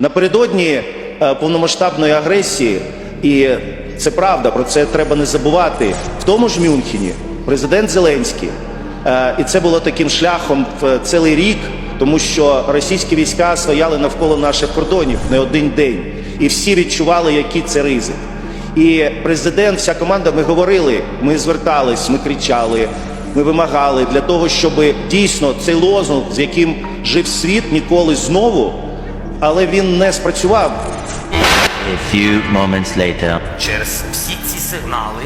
Напередодні е, повномасштабної агресії, і це правда, про це треба не забувати. В тому ж Мюнхені президент Зеленський, е, і це було таким шляхом в цілий рік, тому що російські війська стояли навколо наших кордонів не один день, і всі відчували, який це ризик. І президент, вся команда, ми говорили, ми звертались, ми кричали, ми вимагали для того, щоб дійсно цей лозунг, з яким жив світ, ніколи знову, але він не спрацював. A few moments later. через всі ці сигнали,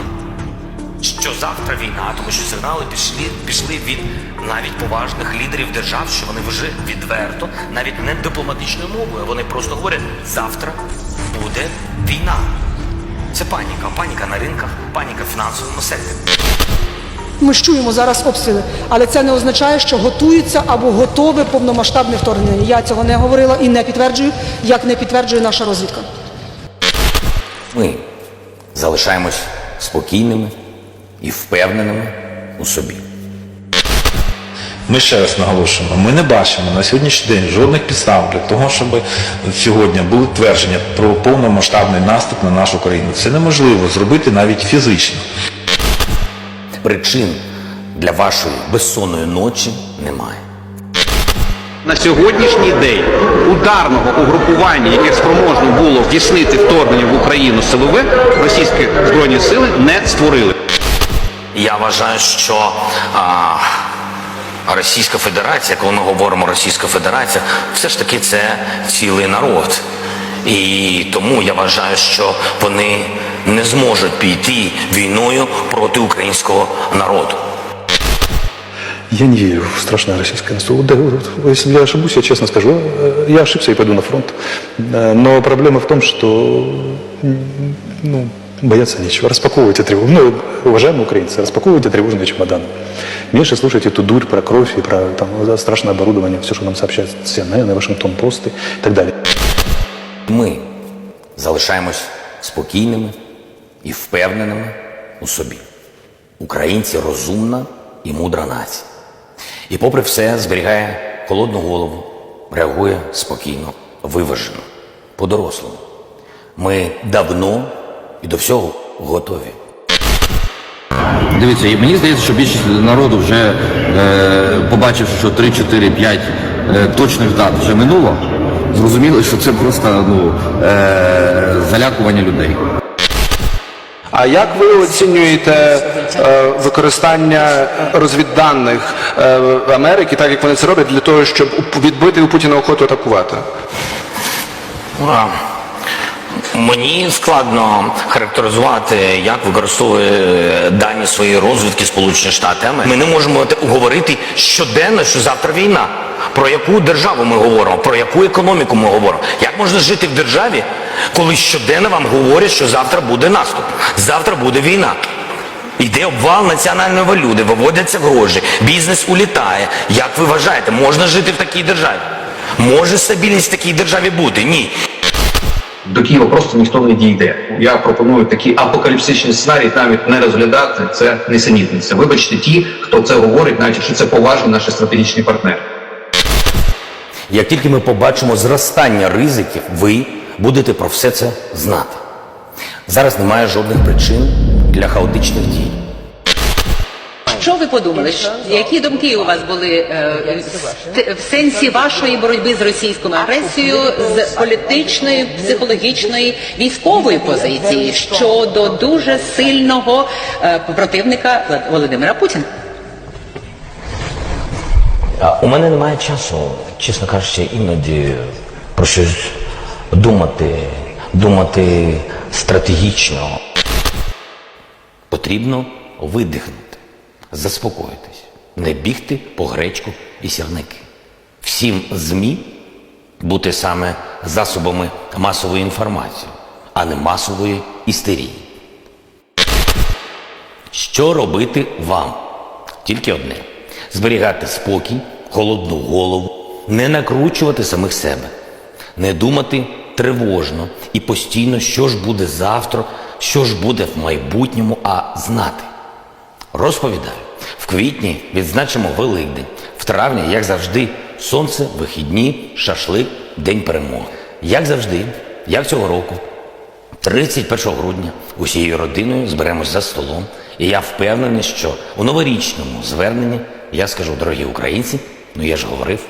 що завтра війна, тому що сигнали пішли, пішли від навіть поважних лідерів держав, що вони вже відверто, навіть не дипломатичною мовою, вони просто говорять, завтра буде війна. Це паніка, паніка на ринках, паніка в фінансовому секторі. Ми ж чуємо зараз обстріли, але це не означає, що готується або готове повномасштабне вторгнення. Я цього не говорила і не підтверджую, як не підтверджує наша розвідка. Ми залишаємось спокійними і впевненими у собі. Ми ще раз наголошуємо, ми не бачимо на сьогоднішній день жодних підстав для того, щоб сьогодні були твердження про повномасштабний наступ на нашу країну. Це неможливо зробити навіть фізично. Причин для вашої безсонної ночі немає. На сьогоднішній день ударного угрупування, яке спроможно було здійснити вторгнення в Україну силове, російські збройні сили не створили. Я вважаю, що а, Російська Федерація, коли ми говоримо Російська Федерація, все ж таки це цілий народ. І тому я вважаю, що вони не зможуть піти війною проти українського народу. Я не верю в страшное российское наступление. Да, вот, Если я ошибусь, я честно скажу, э, я ошибся и пойду на фронт. Э, Но проблема в том, что м, ну, бояться нечего. Распаковывайте тревогу. Ну, уважаемые украинцы, распаковывайте тревожные чемоданы. Меньше слушайте эту дурь про кровь и про там, да, страшное оборудование, все, что нам сообщает CNN, Вашингтон Пост и так далее. Ми залишаємось спокійними і впевненими у собі. Українці розумна і мудра нація. І попри все зберігає холодну голову, реагує спокійно, виважено, по-дорослому. Ми давно і до всього готові. Дивіться, і мені здається, що більшість народу вже е, побачивши, що 3, 4, 5 е, точних дат вже минуло, зрозуміли, що це просто ну, е, залякування людей. А як ви оцінюєте е, використання розвідданих е, Америки, так як вони це роблять, для того, щоб відбити у Путіна охоту атакувати? Мені складно характеризувати, як використовує дані своєї розвідки Сполучені Штати. Ми не можемо говорити щоденно, що завтра війна. Про яку державу ми говоримо, про яку економіку ми говоримо. Як можна жити в державі, коли щоденно вам говорять, що завтра буде наступ, завтра буде війна? Йде обвал національної валюти, виводяться гроші, бізнес улітає. Як ви вважаєте, можна жити в такій державі? Може стабільність в такій державі бути? Ні. до Києва просто ніхто не дійде. Я пропоную такі апокаліпсичні сценарії навіть не розглядати. Це несенітниця. Вибачте ті, хто це говорить, навіть якщо це поважні наші стратегічні партнери. Як тільки ми побачимо зростання ризиків, ви будете про все це знати. Зараз немає жодних причин для хаотичних дій. Що ви подумали? Які думки у вас були е, в- сенсі вашої боротьби з російською агресією з політичної, психологічної, військової позиції щодо дуже сильного е, противника Володимира Путіна? У мене немає часу, чесно кажучи, іноді про щось думати, думати стратегічно. Потрібно видихнути, заспокоїтись, не бігти по гречку і сірники. Всім ЗМІ бути саме засобами масової інформації, а не масової істерії. Що робити вам? Тільки одне: зберігати спокій, холодну голову, не накручувати самих себе, не думати тривожно і постійно, що ж буде завтра, що ж буде в майбутньому, а знати. Розповідаю, в квітні відзначимо Великдень, в травні, як завжди, сонце, вихідні, шашлик, День перемоги. як завжди, як цього року, 31 грудня усією родиною зберемось за столом, і я впевнений, що у новорічному зверненні я скажу, дорогі українці, ну я ж говорив,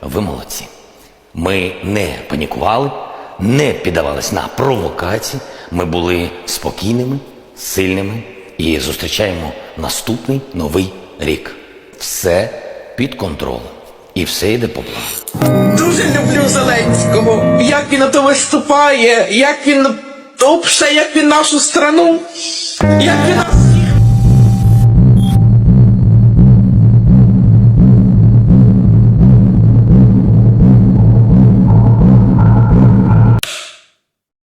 ви молодці. Ми не панікували, не піддавались на провокації. Ми були спокійними, сильними і зустрічаємо наступний новий рік. Все під контролем. І все йде по плану. Дуже люблю Зеленського. Як він ото виступає, як він обше, як він нашу страну, як він нас